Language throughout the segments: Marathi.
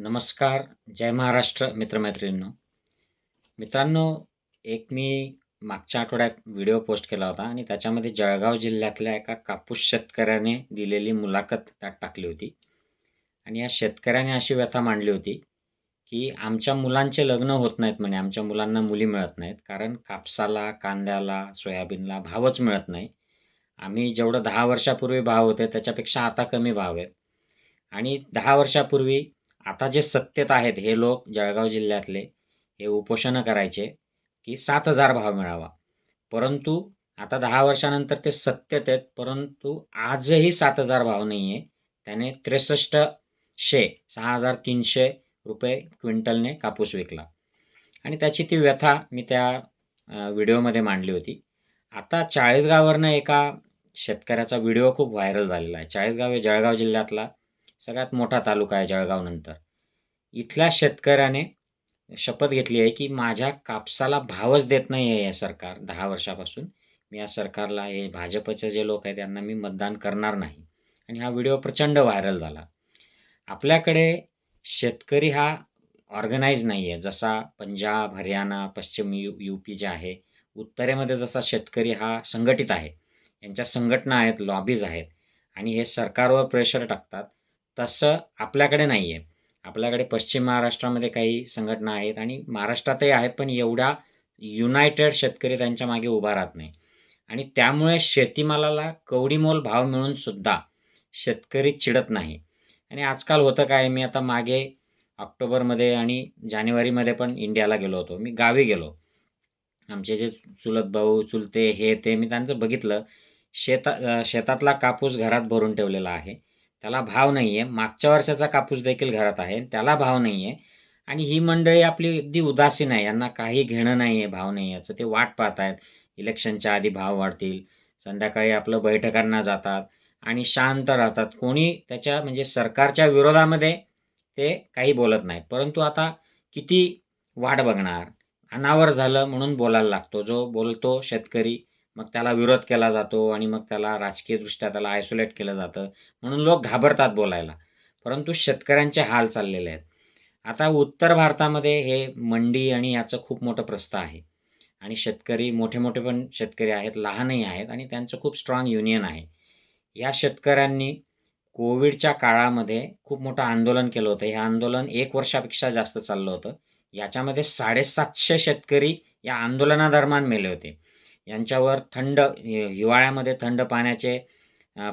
नमस्कार जय महाराष्ट्र मित्रमैत्रिणींनो. मित्रांनो एक मी मागच्या आठवड्यात व्हिडिओ पोस्ट केला होता आणि त्याच्यामध्ये जळगाव जिल्ह्यातल्या एका कापूस शेतकऱ्याने दिलेली मुलाखत त्यात टाकली होती. आणि या शेतकऱ्याने अशी व्यथा मांडली होती की आमच्या मुलांचे लग्न होत नाहीत म्हणे आमच्या मुलांना मुली मिळत नाहीत कारण कापसाला कांद्याला सोयाबीनला भावच मिळत नाही. आम्ही जेवढं दहा वर्षापूर्वी भाव होते त्याच्यापेक्षा आता कमी भाव आहेत. आणि दहा वर्षापूर्वी आता जे सत्तेत आहेत हे लोक जळगाव जिल्ह्यातले हे उपोषणं करायचे की सात हजार भाव मिळावा. परंतु आता दहा वर्षानंतर ते सत्तेत आहेत परंतु आजही सात हजार भाव नाही आहे त्याने त्रेसष्ट शे सहा हजार तीनशे रुपये क्विंटलने कापूस विकला. आणि त्याची ती व्यथा मी त्या व्हिडिओमध्ये मांडली होती. आता चाळीसगाववरनं एका शेतकऱ्याचा व्हिडिओ खूप व्हायरल झालेला आहे. चाळीसगाव हे जळगाव जिल्ह्यातला सगळ्यात मोठा तालुका आहे जळगावनंतर इथल्या शेतकऱ्याने शपथ घेतली आहे की माझ्या कापसाला भावच देत नाही आहे हे सरकार. दहा वर्षापासून मी या सरकारला हे भाजपचे जे लोक आहेत त्यांना मी मतदान करणार नाही. आणि हा व्हिडिओ प्रचंड व्हायरल झाला. आपल्याकडे शेतकरी हा ऑर्गनाईज नाही आहे जसा पंजाब हरियाणा पश्चिम यू यू पी जे आहे उत्तरेमध्ये जसा शेतकरी हा संघटित आहे यांच्या संघटना आहेत लॉबीज आहेत आणि हे सरकारवर प्रेशर टाकतात तसं आपल्याकडे नाही आहे आपल्याकडे पश्चिम महाराष्ट्रामध्ये काही संघटना आहेत आणि महाराष्ट्रातही आहेत पण एवढा युनायटेड शेतकरी त्यांच्या मागे उभा राहत नाही. आणि त्यामुळे शेतीमालाला कवडीमोल भाव मिळून सुद्धा शेतकरी चिडत नाही. आणि आजकाल होतं काय मी आता मागे ऑक्टोबरमध्ये आणि जानेवारीमध्ये पण इंडियाला गेलो होतो. मी गावी गेलो. आमचे जे चुलत भाऊ चुलते हे ते मी त्यांचं बघितलं. शेता शेतातला कापूस घरात भरून ठेवलेला आहे. त्याला भाव नाही आहे मागच्या वर्षाचा कापूस देखील घरात आहे. त्याला भाव नाही आहे आणि ही मंडळी आपली अगदी उदासीन आहे यांना काही घेणं नाही आहे भाव नाही याचं ते वाट पाहत आहेत इलेक्शनच्या आधी भाव वाढतील. संध्याकाळी आपलं बैठकांना जातात. आणि शांत राहतात. कोणी त्याच्या म्हणजे सरकारच्या विरोधामध्ये ते काही बोलत नाहीत. परंतु आता किती वाट बघणार? अनावर झालं म्हणून बोलायला लागतो. जो बोलतो शेतकरी मग त्याला विरोध केला जातो आणि मग त्याला राजकीयदृष्ट्या त्याला आयसोलेट केलं जातं. म्हणून लोक घाबरतात बोलायला. परंतु शेतकऱ्यांचे हाल चाललेले आहेत. आता उत्तर भारतामध्ये हे मंडी आणि याचं खूप मोठं प्रस्थ आहे. आणि शेतकरी मोठे मोठे पण शेतकरी आहेत लहानही आहेत आणि त्यांचं खूप स्ट्रॉंग युनियन आहे. या शेतकऱ्यांनी कोविडच्या काळामध्ये खूप मोठं आंदोलन केलं होतं. हे आंदोलन एक वर्षापेक्षा जास्त चाललं होतं. याच्यामध्ये साडेसातशे शेतकरी या आंदोलनादरम्यान मेले होते. यांच्यावर थंड हिवाळ्यामध्ये थंड पाण्याचे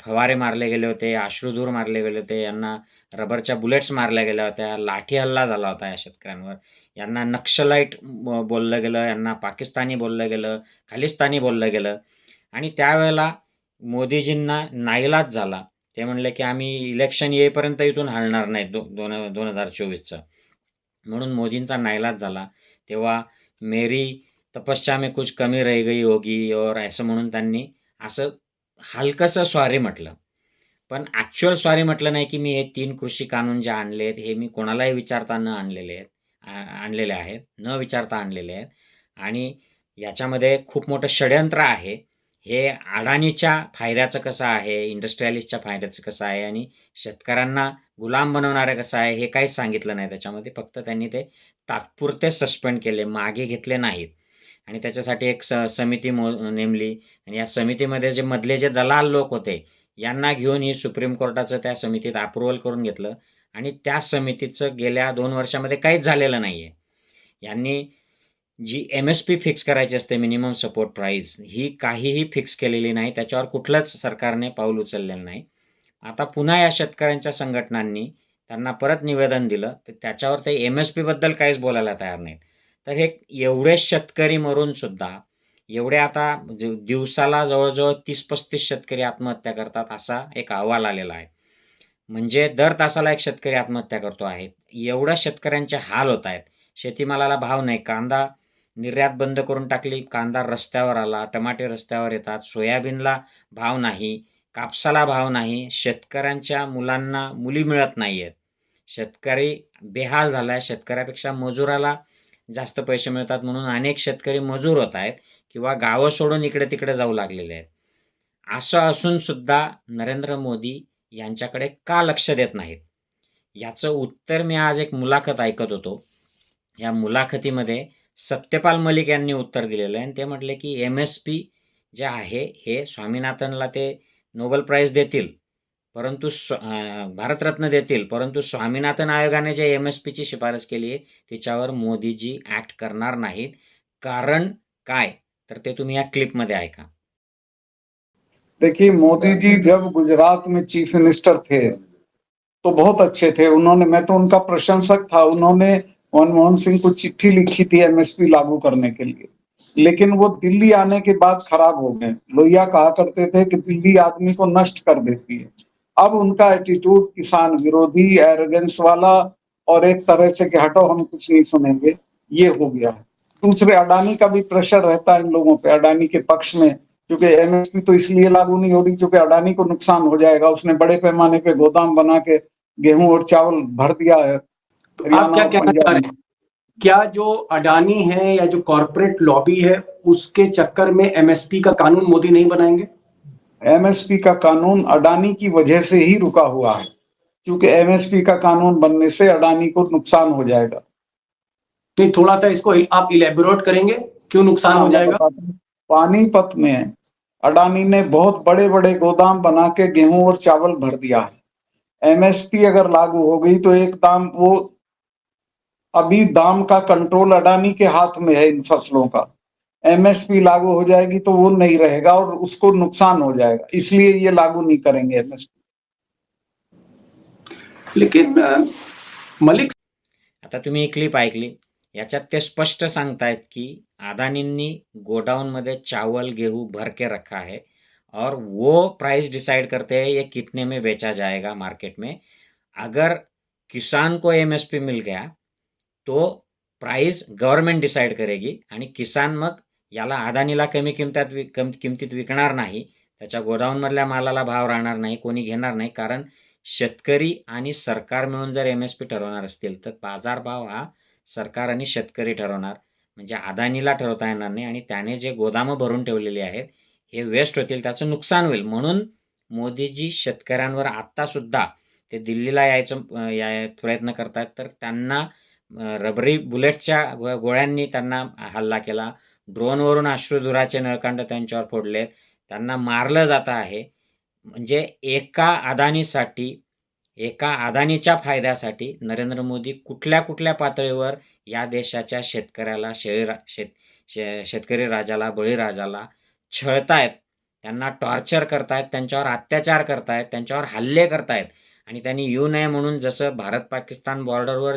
फवारे मारले गेले होते अश्रुधूर मारले गेले होते यांना रबरच्या बुलेट्स मारल्या गेल्या होत्या लाठी हल्ला झाला होता या शेतकऱ्यांवर. यांना नक्षलाईट ब- बोललं गेलं यांना पाकिस्तानी बोललं गेलं खालिस्तानी बोललं गेलं. आणि त्यावेळेला मोदीजींना नाईलाज झाला. ते म्हणले की आम्ही इलेक्शन येईपर्यंत इथून हलणार नाही दो दोन दोन हजार चोवीसचं. म्हणून मोदींचा नाईलाज झाला. तेव्हा मेरी तपस्या में कुछ कमी रह गई होगी और असं म्हणून त्यांनी असं हलकंसं स्वारी म्हटलं. पण ॲक्च्युअल स्वारी म्हटलं नाही की मी हे तीन कृषी कानून जे आणले आहेत हे मी कोणालाही विचारता न आणलेले आहेत आणलेले आहेत न विचारता आणलेले आहेत. आणि याच्यामध्ये खूप मोठं षडयंत्र आहे. हे अडाणीच्या फायद्याचं कसं आहे इंडस्ट्रियलिस्टच्या फायद्याचं कसं आहे आणि शेतकऱ्यांना गुलाम बनवणारं कसं आहे हे काहीच सांगितलं नाही. त्याच्यामध्ये फक्त त्यांनी ते तात्पुरते सस्पेंड केले मागे घेतले नाहीत. आणि त्याच्यासाठी एक स समिती मो नेमली. आणि या समितीमध्ये जे मधले जे दलाल लोक होते यांना घेऊन ही सुप्रीम कोर्टाचं त्या समितीत अप्रुव्हल करून घेतलं. आणि त्या समितीचं गेल्या दोन वर्षामध्ये काहीच झालेलं नाही आहे यांनी G M S P fix करायची असते मिनिमम सपोर्ट प्राईज ही काहीही फिक्स केलेली नाही. त्याच्यावर कुठलंच सरकारने पाऊल उचललेलं नाही. आता पुन्हा या शेतकऱ्यांच्या संघटनांनी त्यांना परत निवेदन दिलं. तर त्याच्यावर ते एम एस पीबद्दल काहीच बोलायला तयार नाहीत. तर हे एवढे शेतकरी मरून सुद्धा एवढे आता दिवसाला जवळजवळ तीस पस्तीस शेतकरी आत्महत्या करतात असा एक अहवाल आलेला आहे. म्हणजे दर तासाला एक शेतकरी आत्महत्या करतो आहे. एवढ्या शेतकऱ्यांचे हाल होत आहेत. शेतीमालाला भाव नाही. कांदा निर्यात बंद करून टाकली. कांदा रस्त्यावर आला. टमाटे रस्त्यावर येतात. सोयाबीनला भाव नाही. कापसाला भाव नाही. शेतकऱ्यांच्या मुलांना मुली मिळत नाही आहेत शेतकरी बेहाल झाला आहे शेतकऱ्यापेक्षा मजुराला जास्त पैसे मिळतात म्हणून अनेक शेतकरी मजूर होत आहेत किंवा गावं सोडून इकडे तिकडे जाऊ लागलेले आहेत. असं असूनसुद्धा नरेंद्र मोदी यांच्याकडे का लक्ष देत नाहीत? याचं उत्तर मी आज एक मुलाखत ऐकत होतो. या मुलाखतीमध्ये सत्यपाल मलिक यांनी उत्तर दिलेलं आहे आणि ते म्हटले की एम एस पी जे आहे हे स्वामीनाथनला ते नोबेल प्राईज देतील. परंतु स्व अं, भारतरत्न देतील परंतु स्वामीनाथन आयोगाने जे एम एस पीची शिफारस केली आहे तिच्यावर मोदीजी ॲक्ट करणार नाहीत. कारण काय? तर ते तुम्ही या क्लिपमध्ये ऐका. देखिए मोदी जी जब गुजरात में चीफ मिनिस्टर थे तो बहुत अच्छे थे। उन्होंने मैं तो उनका प्रशंसक था। उन्होंने मनमोहन सिंह को चिट्ठी लिखी थी एमएसपी लागू करने के लिए। लेकिन वो दिल्ली आने के बाद खराब हो गए। लोहिया कहा करते थे कि दिल्ली आदमी को नष्ट कर देती है। अब उनका एटीट्यूड किसान विरोधी एरोगेंस वाला और एक तरह से कि हटो हम कुछ नहीं सुनेंगे ये हो गया है। दूसरे अडानी का भी प्रेशर रहता है इन लोगों पे अडानी के पक्ष में क्योंकि एमएसपी तो इसलिए लागू नहीं हो रही क्योंकि अडानी को नुकसान हो जाएगा। उसने बड़े पैमाने पे गोदाम बना के गेहूँ और चावल भर दिया है। आप क्या कहना चाह रहे हैं? क्या जो अडानी है या जो कॉरपोरेट लॉबी है उसके चक्कर में एमएसपी का कानून मोदी नहीं बनाएँगे? एमएसपी का कानून अडानी की वजह से ही रुका हुआ है क्योंकि एमएसपी का कानून बनने से अडानी को नुकसान हो जाएगा। नहीं थोड़ा सा इसको आप इलेबोरेट करेंगे क्यों नुकसान हाँ, हो जाएगा? पानीपत में अडानी ने बहुत बड़े बड़े गोदाम बना के गेहूँ और चावल भर दिया है। एमएसपी अगर लागू हो गई तो एक दाम वो अभी दाम का कंट्रोल अडानी के हाथ में है इन फ़सलों का। एमएसपी लागू हो जाएगी तो वो नहीं रहेगा और उसको नुकसान हो जाएगा। इसलिए ये लागू नहीं करेंगे एमएसपी लेकिन मलिक आता तुम्ही ही क्लिप ऐकली. याच्यात ते स्पष्ट सांगतायत की अदानींनी गोडाउनमध्ये चावल गेहूँ भर के रखा है और वो प्राइस डिसाइड करते हैं ये कितने में बेचा जाएगा मार्केट में। अगर किसान को एमएसपी मिल गया तो प्राइस गव्हर्नमेंट डिसाईड करेगी आणि किसान मग याला अदानीला कमी किमतात विक कम किमतीत विकणार नाही. त्याच्या गोदाऊनमधल्या मालाला भाव राहणार नाही कोणी घेणार नाही. कारण शेतकरी आणि सरकार मिळून जर एम एस पी ठरवणार असतील तर बाजारभाव हा सरकार आणि शेतकरी ठरवणार. म्हणजे अदानीला ठरवता येणार नाही आणि त्याने जे गोदामं भरून ठेवलेली आहेत हे वेस्ट होतील त्याचं नुकसान होईल. म्हणून मोदीजी शेतकऱ्यांवर आत्तासुद्धा ते दिल्लीला यायचं या प्रयत्न करतात. तर त्यांना रबरी बुलेटच्या गो गोळ्यांनी त्यांना हल्ला केला. ड्रोनवरून अश्रुधुराचे नळकांड त्यांच्यावर फोडले. त्यांना मारलं जातं आहे. म्हणजे एका अदानीसाठी एका अदानीच्या फायद्यासाठी नरेंद्र मोदी कुठल्या कुठल्या पातळीवर या देशाच्या शेतकऱ्याला शेळीरा शेत शे शेतकरी राजाला बळीराजाला छळतायत त्यांना टॉर्चर करतायत त्यांच्यावर अत्याचार करतायत त्यांच्यावर हल्ले करतायत. आणि त्यांनी येऊ नये म्हणून जसं भारत पाकिस्तान बॉर्डरवर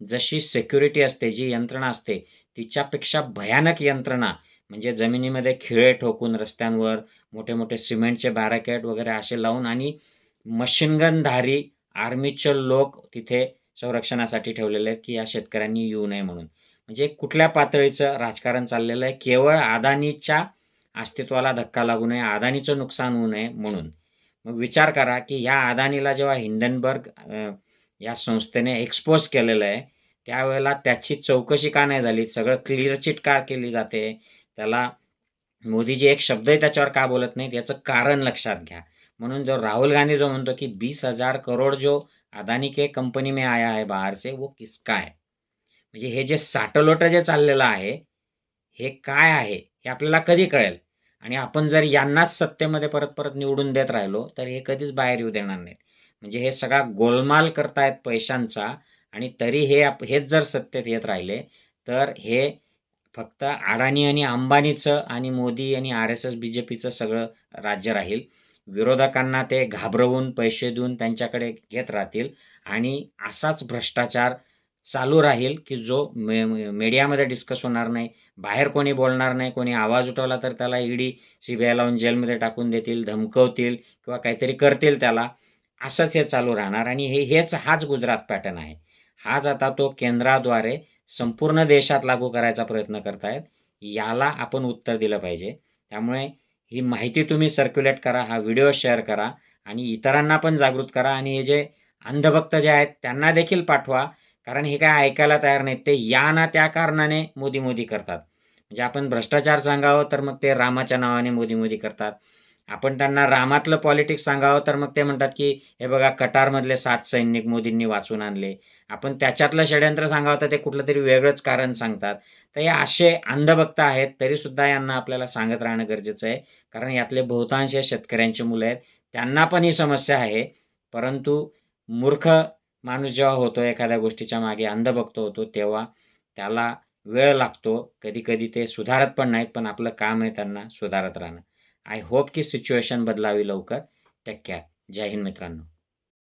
जशी सेक्युरिटी असते जी यंत्रणा असते तिच्यापेक्षा भयानक यंत्रणा म्हणजे जमिनीमध्ये खिळे ठोकून रस्त्यांवर मोठे मोठे सिमेंटचे बॅराकेट वगैरे असे लावून आणि मशीनगनधारी आर्मीचे लोक तिथे संरक्षणासाठी ठेवलेले आहेत की या शेतकऱ्यांनी येऊ नये म्हणून. म्हणजे कुठल्या पातळीचं राजकारण चाललेलं आहे? केवळ अदानीच्या अस्तित्वाला धक्का लागू नये अदानीचं नुकसान होऊ नये म्हणून. मग विचार करा की ह्या अदानीला जेव्हा हिंडनबर्ग या संस्थेने एक्सपोज केलेलं आहे त्यावेळेला त्याची चौकशी का नाही झाली? सगळं क्लिअर चिट का केली जाते? त्याला मोदीजी एक शब्दही त्याच्यावर का बोलत नाहीत? याचं कारण लक्षात घ्या. म्हणून जो राहुल गांधी जो म्हणतो की बीस हजार करोड जो अदानी के कंपनी में आया है बाहेरचे से वो किसका आहे? म्हणजे हे जे साटलोटं जे चाललेलं आहे हे काय आहे? हे आपल्याला कधी कळेल? आणि आपण जर यांनाच सत्तेमध्ये परत परत निवडून देत राहिलो तर हे कधीच बाहेर येऊ देणार नाहीत. म्हणजे हे सगळा गोलमाल करतायत पैशांचा आणि तरी हे आप हेच जर सत्तेत येत राहिले तर हे फक्त अडाणी आणि अंबानीचं आणि मोदी आणि R S S B J पीचं सगळं राज्य राहील. विरोधकांना ते घाबरवून पैसे देऊन त्यांच्याकडे घेत राहतील आणि असाच भ्रष्टाचार चालू राहील की जो मे मीडियामध्ये डिस्कस होणार नाही बाहेर कोणी बोलणार नाही कोणी आवाज उठवला तर त्याला ईडी सी बी आय लावून जेलमध्ये टाकून देतील धमकवतील किंवा काहीतरी करतील त्याला. असंच हे चालू राहणार आणि हे हेच हाच गुजरात पॅटर्न आहे. हाच आता तो केंद्राद्वारे संपूर्ण देशात लागू करायचा प्रयत्न करतायत. याला आपण उत्तर दिलं पाहिजे. त्यामुळे ही माहिती तुम्ही सर्क्युलेट करा हा व्हिडिओ शेअर करा आणि इतरांना पण जागृत करा आणि हे जे अंधभक्त जे आहेत त्यांना देखील पाठवा. कारण हे काय ऐकायला तयार नाहीत. ते या ना त्या कारणाने मोदी मोदी करतात. म्हणजे आपण भ्रष्टाचार सांगावं तर मग ते रामाच्या नावाने मोदी मोदी करतात. आपण त्यांना रामातलं पॉलिटिक्स सांगावं तर मग ते म्हणतात की हे बघा कटारमधले सात सैनिक मोदींनी वाचून आणले. आपण त्याच्यातलं षड्यंत्र सांगावं तर ते कुठलं तरी वेगळंच कारण सांगतात. तर हे असे अंधभक्त आहेत तरीसुद्धा यांना आपल्याला सांगत राहणं गरजेचं आहे. कारण यातले बहुतांश शेतकऱ्यांची मुलं आहेत. त्यांना पण ही समस्या आहे. परंतु मूर्ख माणूस जेव्हा होतो एखाद्या गोष्टीच्या मागे अंधभक्त होतो तेव्हा त्याला वेळ लागतो. कधी कधी ते सुधारत पण नाहीत पण आपलं काम आहे त्यांना सुधारत राहणं. आय होप की सिच्युएशन बदलावी लवकर. Take care. जय हिंद मित्रांनो.